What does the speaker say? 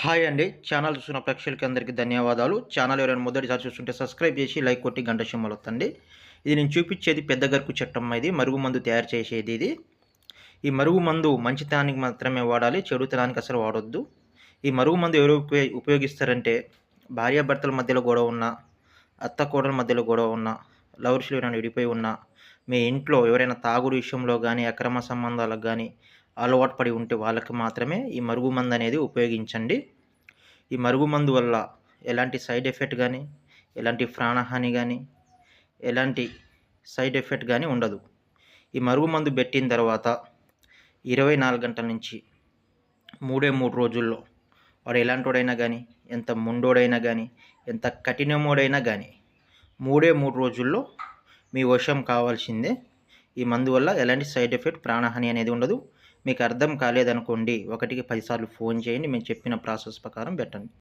Hi అండి. Channel చూస్తున్న ప్రేక్షకులకి అందరికీ ధన్యవాదాలు. ఛానల్ ఎవరైనా మొదటిసారి చూస్తుంటే సబ్స్క్రైబ్ చేసి లైక్ కొట్టి గంట సింబల్ ఇది నేను చూపించేది పెద్ద గరుకు చట్టం ఇది. మరుగు మందు తయారు చేసేది ఇది. ఈ మరుగు మందు మంచితనానికి మాత్రమే వాడాలి చెడుతనానికి అసలు వాడొద్దు. ఈ మరుగు మందు ఎవరు ఉపయోగిస్తారంటే భార్యాభర్తల మధ్యలో గొడవ ఉన్న అత్త కోడల మధ్యలో గొడవ ఉన్న లవర్స్లు ఎవరైనా విడిపోయి ఉన్న మీ ఇంట్లో ఎవరైనా తాగుడు విషయంలో కానీ అక్రమ సంబంధాలకు కానీ అలవాటు పడి ఉంటే వాళ్ళకి మాత్రమే ఈ మరుగు మందు అనేది ఉపయోగించండి. ఈ మరుగు మందు వల్ల ఎలాంటి సైడ్ ఎఫెక్ట్ కానీ ఎలాంటి ప్రాణహాని కానీ ఎలాంటి సైడ్ ఎఫెక్ట్ కానీ ఉండదు. ఈ మరుగు మందు పెట్టిన తర్వాత ఇరవై నాలుగు గంటల నుంచి మూడే మూడు రోజుల్లో వాడు ఎలాంటోడైనా కానీ ఎంత ముండోడైనా కానీ ఎంత కఠినమోడైనా కానీ మూడే మూడు రోజుల్లో మీ వశం కావాల్సిందే. ఈ మందు వల్ల ఎలాంటి సైడ్ ఎఫెక్ట్ ప్రాణహాని అనేది ఉండదు. మీకు అర్థం కాలేదనుకోండి ఒకటికి పదిసార్లు ఫోన్ చేయండి మేము చెప్పిన ప్రాసెస్ ప్రకారం పెట్టండి.